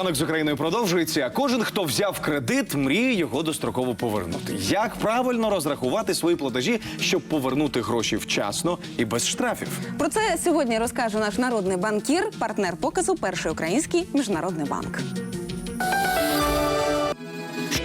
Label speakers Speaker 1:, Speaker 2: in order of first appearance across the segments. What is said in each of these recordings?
Speaker 1: Ранок з Україною продовжується. Кожен, хто взяв кредит, мріє його достроково повернути. Як правильно розрахувати свої платежі, щоб повернути гроші вчасно і без штрафів?
Speaker 2: Про це сьогодні розкаже наш народний банкір, партнер показу Перший український міжнародний банк.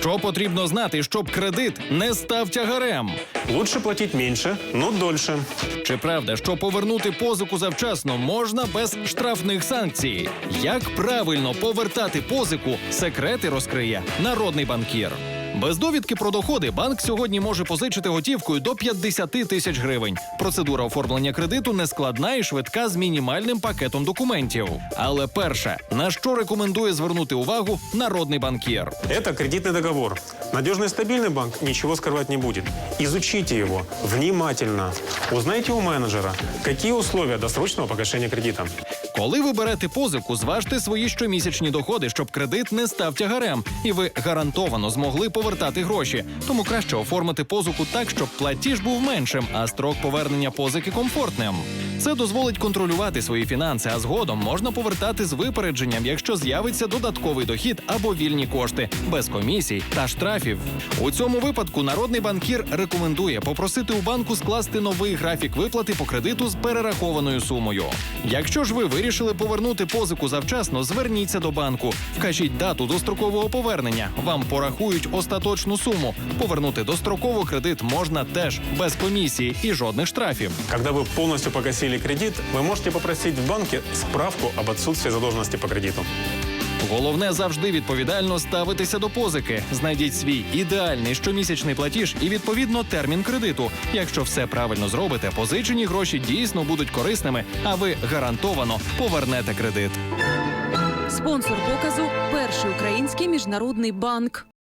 Speaker 3: Що потрібно знати, щоб кредит не став тягарем?
Speaker 4: Лучше платить менше, но дольше.
Speaker 3: Чи правда, що повернути позику завчасно можна без штрафних санкцій? Як правильно повертати позику, секрети розкриє народний банкір. Без довідки про доходи банк сьогодні може позичити готівкою до 50 тисяч гривень. Процедура оформлення кредиту нескладна і швидка з мінімальним пакетом документів. Але перше, на що рекомендує звернути увагу народний банкір?
Speaker 4: Это кредитный договор. Надежный и стабильный банк ничего скрывать не будет. Изучите его внимательно. Узнайте у менеджера, какие условия досрочного погашения кредита.
Speaker 3: Коли ви берете позику, зважте свої щомісячні доходи, щоб кредит не став тягарем, і ви гарантовано змогли повертати гроші. Тому краще оформити позику так, щоб платіж був меншим, а строк повернення позики комфортним. Це дозволить контролювати свої фінанси, а згодом можна повертати з випередженням, якщо з'явиться додатковий дохід або вільні кошти без комісій та штрафів. У цьому випадку народний банкір рекомендує попросити у банку скласти новий графік виплати по кредиту з перерахованою сумою. Якщо ж ви вирішили повернути позику завчасно, зверніться до банку, вкажіть дату дострокового повернення. Вам порахують остаточну суму. Повернути достроково кредит можна теж без комісії і жодних штрафів.
Speaker 4: Когда вы полностью погасили кредит, вы можете попросить в банке справку об отсутствии задолженности по кредиту.
Speaker 3: Головне завжди відповідально ставитися до позики. Знайдіть свій ідеальний щомісячний платіж і відповідно термін кредиту. Якщо все правильно зробите, позичені гроші дійсно будуть корисними, а ви гарантовано повернете кредит.
Speaker 5: Спонсор показу Перший український міжнародний банк.